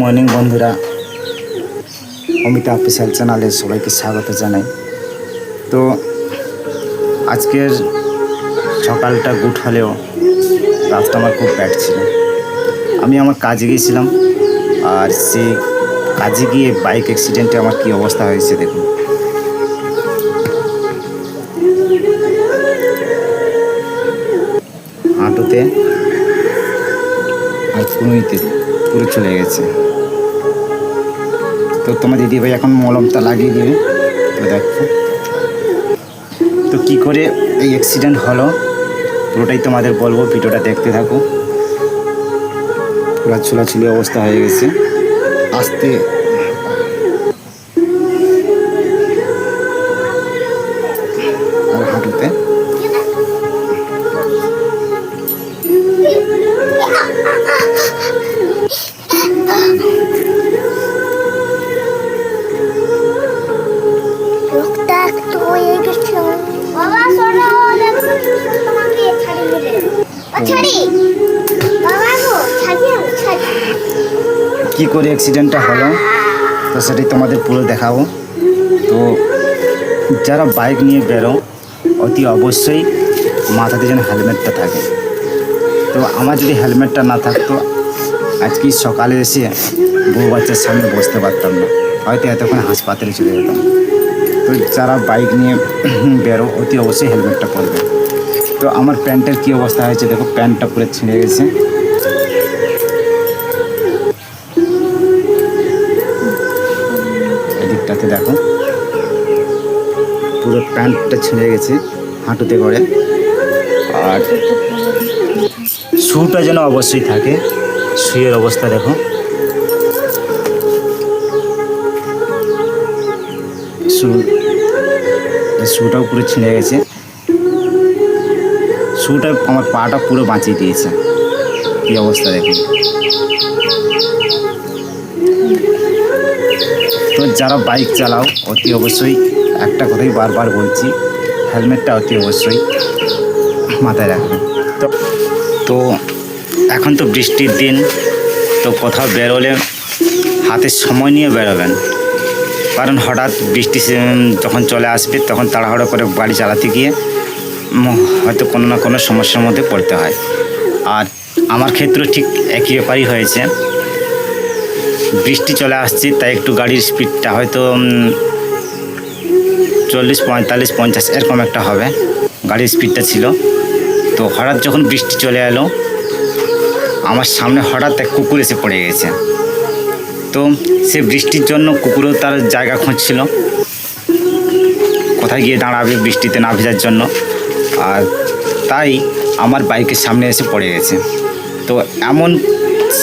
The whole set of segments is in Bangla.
মর্নিং বন্ধুরা। অমিতা অফিসিয়াল চ্যানেলে সবাইকে স্বাগত জানাই। তো, আজকের সকালটা গুড হলেও রাতটা আমার খুব ব্যাড ছিল। আমি আমার কাজে গিয়েছিলাম, আর সেই কাজে গিয়ে বাইক অ্যাক্সিডেন্টে আমার কী অবস্থা হয়েছে দেখুন। হাঁটুতে আর কুনুইতে পুরো চলে গেছে। তো তোমার দিদিভাই এখন মলমটা লাগিয়ে দেবে। তো দেখো। তো কী করে এই অ্যাক্সিডেন্ট হলো, পুরোটাই তোমাদের বলব, ভিডিওটা দেখতে থাকো। পুরা ছোলাছুলি অবস্থা হয়ে গেছে। আস্তে কী করে অ্যাক্সিডেন্টটা হলো? তো সেটাই তোমাদের পুরো দেখাবো। তো যারা বাইক নিয়ে বেরো, অতি অবশ্যই মাথাতে যেন হেলমেটটা থাকে। তো আমার যদি হেলমেটটা না থাকতো আজকে সকালে এসে বউ বাচ্চার সামনে বসতে পারতাম না। হয়তো এতক্ষণ হাসপাতালে চলে যেতাম। তো যারা বাইক নিয়ে বেরো, অতি অবশ্যই হেলমেটটা পরবে। তো আমার প্যান্টের কী অবস্থা হয়েছে দেখো, প্যান্টটা পুরো ছিঁড়ে গেছে। এদিকটাতে দেখো, পুরো প্যান্টটা ছিঁড়ে গেছে হাঁটুতে করে। আর শুটা যেন অবশ্যই থাকে শুয়ের অবস্থা দেখো। শু শুটাও পুরো ছিঁড়ে গেছে। শুটা আমার পাটা পুরো বাঁচিয়ে দিয়েছে। কী অবস্থা দেখুন। তো যারা বাইক চালাও, অতি অবশ্যই একটা কথাই বারবার বলছি, হেলমেটটা অতি অবশ্যই মাথায় রাখবেন। তো তো এখন তো বৃষ্টির দিন, তো কোথাও বেরোলে হাতে সময় নিয়ে বেরোবেন। কারণ হঠাৎ বৃষ্টি যখন চলে আসবে, তখন তাড়াহুড়ো করে গাড়ি চালাতে গিয়ে হয়তো কোনো না কোনো সমস্যার মধ্যে পড়তে হয়। আর আমার ক্ষেত্রে ঠিক একই ব্যাপারই হয়েছে। বৃষ্টি চলে আসছে, তাই একটু গাড়ির স্পিডটা হয়তো চল্লিশ, পঁয়তাল্লিশ, পঞ্চাশ এরকম একটা হবে। গাড়ির স্পিডটা ছিল। তো হঠাৎ যখন বৃষ্টি চলে এলো, আমার সামনে হঠাৎ এক কুকুর এসে পড়ে গেছে। তো সে বৃষ্টির জন্য কুকুরও তার জায়গা খুঁজছিল। কোথায় গিয়ে দাঁড়াবে বৃষ্টিতে না ভেজার জন্য। আর তাই আমার বাইকের সামনে এসে পড়ে গেছে। তো এমন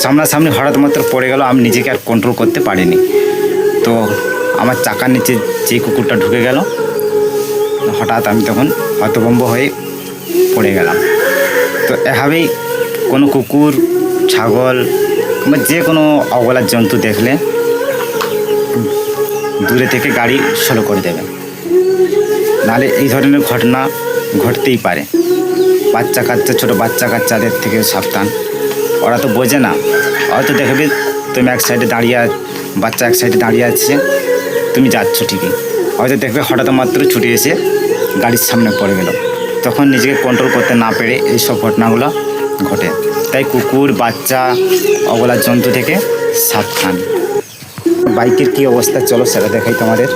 সামনাসামনি হঠাৎ মাত্র পড়ে গেল, আমি নিজেকে আর কন্ট্রোল করতে পারিনি। তো আমার চাকার নিচে যে কুকুরটা ঢুকে গেল, হঠাৎ আমি তখন হতভম্ব হয়ে পড়ে গেলাম। তো এভাবেই কোনো কুকুর, ছাগল বা যে কোনো অবলার জন্তু দেখলে দূরে থেকে গাড়ি স্লো করে দেবে। নাহলে এই ধরনের ঘটনা ঘটতেই পারে। বাচ্চা কাচ্চা, ছোটো বাচ্চা কাচ্চাদের থেকে সাবধান। ওরা তো বোঝে না। হয়তো দেখবে তুমি এক সাইডে দাঁড়িয়ে বাচ্চা এক সাইডে দাঁড়িয়ে আছে, তুমি যাচ্ছ ঠিকই। হয়তো দেখবে হঠাৎ মাত্র ছুটে এসে গাড়ির সামনে পড়ে গেল। তখন নিজেকে কন্ট্রোল করতে না পেরে এইসব ঘটনাগুলো ঘটে। তাই কুকুর, বাচ্চা অবলার জন্তু থেকে সাবধান। বাইকের কি অবস্থা? চলো সেটা দেখাই তোমাদের।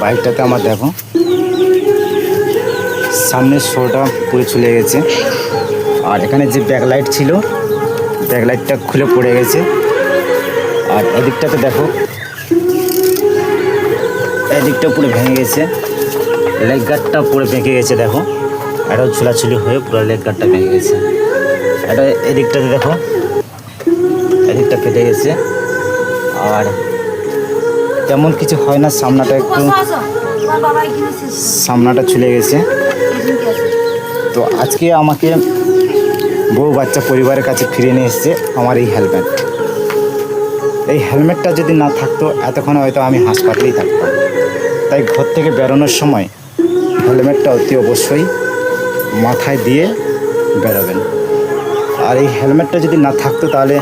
বাইকটাতে আমার দেখো, সামনের শোটা পুরো চলে গেছে। আর এখানে যে ব্যাকলাইট ছিল, ব্যাকলাইটটা খুলে পড়ে গেছে। আর এদিকটাতে দেখো এদিকটা পুরো ভেঙে গেছে। লেগ গার্ডটা পুরো ভেঙে গেছে দেখো। এটাও ছোলাছুলি হয়ে পুরো লেগ গার্ডটা ভেঙে গেছে। এটা এদিকটাতে দেখো এদিকটা ফেটে গেছে। আর তেমন কিছু হয় না সামনাটা একটু সামনাটা ছুলে গেছে। তো আজকে আমাকে বউ বাচ্চা পরিবারের কাছে ফিরে নিয়ে এসছে আমার এই হেলমেট এই হেলমেটটা যদি না থাকতো, এতক্ষণ হয়তো আমি হাসপাতালেই থাকতাম। তাই ঘর থেকে বেরোনোর সময় হেলমেটটা অতি অবশ্যই মাথায় দিয়ে বেরোবেন। আর এই হেলমেটটা যদি না থাকতো, তাহলে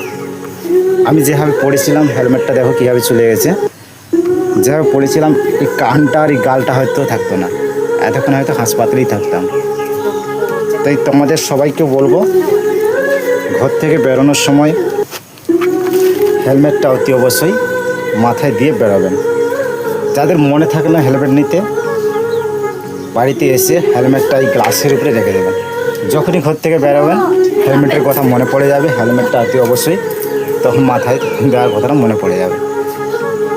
আমি যেভাবে পড়েছিলাম, হেলমেটটা দেখো কীভাবে চলে গেছে। যেভাবে পড়েছিলাম, এই কানটা আর এই গালটা হয়তো থাকতো না। এতক্ষণ হয়তো হাসপাতালেই থাকতাম। তাই তোমাদের সবাইকে বলব, ঘর থেকে বেরোনোর সময় হেলমেটটা অতি অবশ্যই মাথায় দিয়ে বেরোবেন। যাদের মনে থাকে না হেলমেট নিতে, বাড়িতে এসে হেলমেটটা এই গ্লাসের উপরে রেখে দেবেন। যখনই ঘর থেকে বেরোবেন, হেলমেটের কথা মনে পড়ে যাবে, হেলমেটটা অতি অবশ্যই তখন মাথায় দেওয়ার কথাটা মনে পড়ে যাবে।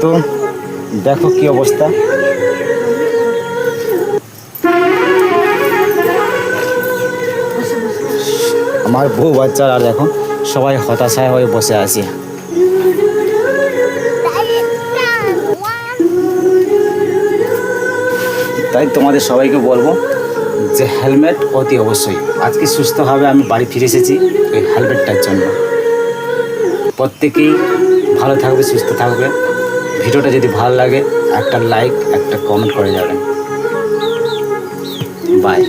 তো দেখো কি অবস্থা। আমার বউ বাচ্চারা দেখো সবাই হতাশায় হয়ে বসে আছে। তাই তোমাদের সবাইকে বলব যে হেলমেট অতি অবশ্যই। আজকে সুস্থভাবে আমি বাড়ি ফিরে এসেছি ওই হেলমেটটার জন্য। প্রত্যেকেই ভালো থাকবে, সুস্থ থাকবে। ভিডিওটা যদি ভালো লাগে, একটা লাইক একটা কমেন্ট করে যাবেন। বাই